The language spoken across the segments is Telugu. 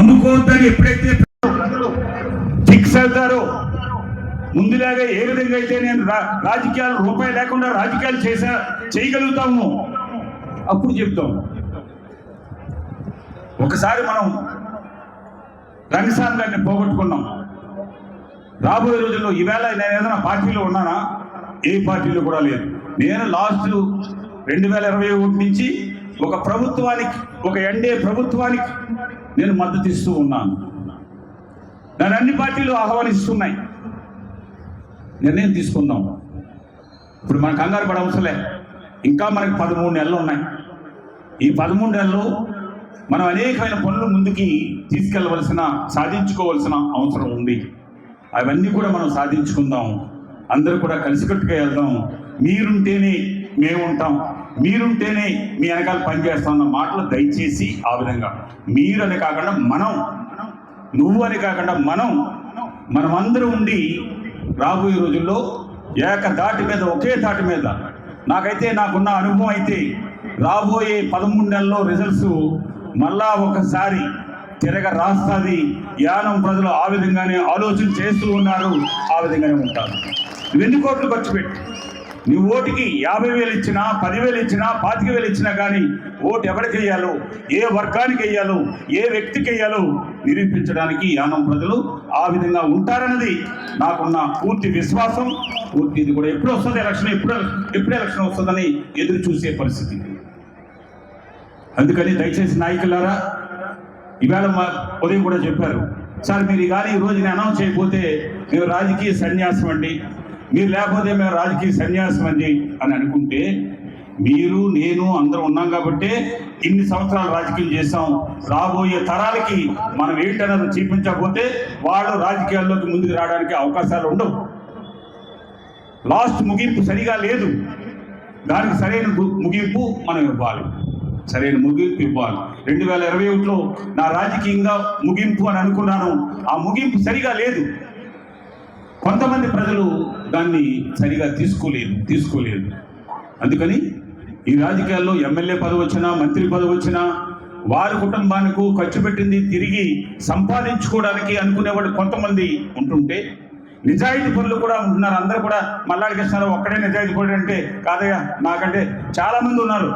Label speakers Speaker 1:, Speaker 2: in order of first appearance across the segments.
Speaker 1: అమ్ముకోవద్దని ఎప్పుడైతే ఫిక్స్ అవుతారో ముందులాగా ఏ విధంగా అయితే నేను రా- రాజకీయాలు రూపాయి లేకుండా రాజకీయాలు చేసా చేయగలుగుతాము అప్పుడు చెప్తాము ఒకసారి మనం రంగస్వామి గారిని పోగొట్టుకున్నాం. రాబోయే రోజుల్లో ఈవేళ నేను ఏదైనా పార్టీలో ఉన్నానా? ఏ పార్టీలో కూడా లేదు. నేను లాస్ట్ రెండు వేల ఇరవై ఒకటి నుంచి ఒక ప్రభుత్వానికి ఒక ఎన్డీఏ ప్రభుత్వానికి నేను మద్దతు ఇస్తూ ఉన్నాను. నన్ను అన్ని పార్టీలు ఆహ్వానిస్తున్నాయి. నిర్ణయం తీసుకుందాం. ఇప్పుడు మన కంగారు పడ అవసరలే ఇంకా మనకి పదమూడు నెలలు ఉన్నాయి. ఈ పదమూడు నెలలు మనం అనేకమైన పనులు ముందుకి తీసుకెళ్ళవలసిన సాధించుకోవాల్సిన అవసరం ఉంది. అవన్నీ కూడా మనం సాధించుకుందాం. అందరూ కూడా కలిసికట్టుగా వెళ్దాం. మీరుంటేనే మేము ఉంటాం మీరుంటేనే మీ వెనకాల పనిచేస్తాం అన్న మాటలు దయచేసి ఆ విధంగా. మీరు అని కాకుండా మనం. నువ్వు అని కాకుండా మనం. మనమందరం ఉండి రాబోయే రోజుల్లో ఏక దాటి మీద ఒకే దాటి మీద నాకైతే నాకున్న అనుభవం అయితే రాబోయే పదమూడు నెలల్లో రిజల్ట్స్ మళ్ళా ఒకసారి తిరగ రాస్తుంది. యానం ప్రజలు ఆ విధంగానే ఆలోచన చేస్తూ ఉన్నారు. ఆ విధంగానే ఉంటారు. ఎన్ని కోట్లు ఖర్చు పెట్టి నీ ఓటుకి యాభై వేలు ఇచ్చినా పదివేలు ఇచ్చినా పాతిక వేలు ఇచ్చినా కానీ ఓటు ఎవరికి వేయాలో ఏ వర్గానికి వేయాలో ఏ వ్యక్తికి వేయాలో నిరూపించడానికి యానం ప్రజలు ఆ విధంగా ఉంటారన్నది నాకున్న పూర్తి విశ్వాసం. పూర్తి ఇది కూడా ఎప్పుడు వస్తుంది ఎలక్షన్ ఎప్పుడు ఎప్పుడు ఎలక్షన్ వస్తుందని ఎదురు చూసే పరిస్థితి. అందుకని దయచేసి నాయకులారా ఈవేళ మా ఉదయం కూడా చెప్పారు సార్ మీరు కానీ ఈ రోజు నేను అనౌన్స్ చేయకపోతే మేము రాజకీయ సన్యాసం అండి. మీరు లేకపోతే మేము రాజకీయ సన్యాసం అండి అని అనుకుంటే మీరు నేను అందరం ఉన్నాం కాబట్టి ఇన్ని సంవత్సరాలు రాజకీయం చేస్తాం రాబోయే తరాలకి మనం ఏంటన్నది చూపించకపోతే వాళ్ళు రాజకీయాల్లోకి ముందుకు రావడానికి అవకాశాలు ఉండవు. లాస్ట్ ముగింపు సరిగా లేదు. దానికి సరైన ముగింపు మనం ఇవ్వాలి. సరైన ముగింపు ఇవ్వాలి. రెండు వేల ఇరవై ఒకటిలో నా రాజకీయంగా ముగింపు అని అనుకున్నాను. ఆ ముగింపు సరిగా లేదు. కొంతమంది ప్రజలు దాన్ని సరిగా తీసుకోలేదు తీసుకోలేదు. అందుకని ఈ రాజకీయాల్లో ఎమ్మెల్యే పదవి వచ్చినా మంత్రి పదవి వచ్చినా వారి కుటుంబానికి ఖర్చు పెట్టింది తిరిగి సంపాదించుకోవడానికి అనుకునేవాడు కొంతమంది ఉంటుంటే నిజాయితీ పనులు కూడా ఉంటున్నారు. అందరూ కూడా మల్లాడి కృష్ణారావు ఒక్కడే నిజాయితీ పనులు అంటే కాదయ్యా నాకంటే చాలామంది ఉన్నారు.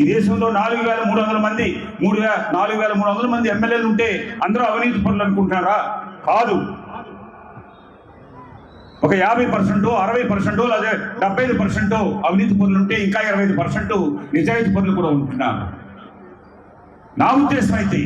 Speaker 1: ఈ దేశంలో నాలుగు వేల మూడు వందల మంది మూడు వేల నాలుగు వేల మూడు వందల మంది ఎమ్మెల్యేలు ఉంటే అందరూ అవినీతి పనులు అనుకుంటున్నారా? కాదు. ఒక యాభై పర్సెంట్ అరవై పర్సెంట్ లేదా డెబ్బై ఐదు పర్సెంట్ అవినీతి పనులు ఉంటే ఇంకా ఇరవై ఐదు పర్సెంట్ నిజాయితీ పనులు కూడా ఉంటున్నారు నా ఉద్దేశం అయితే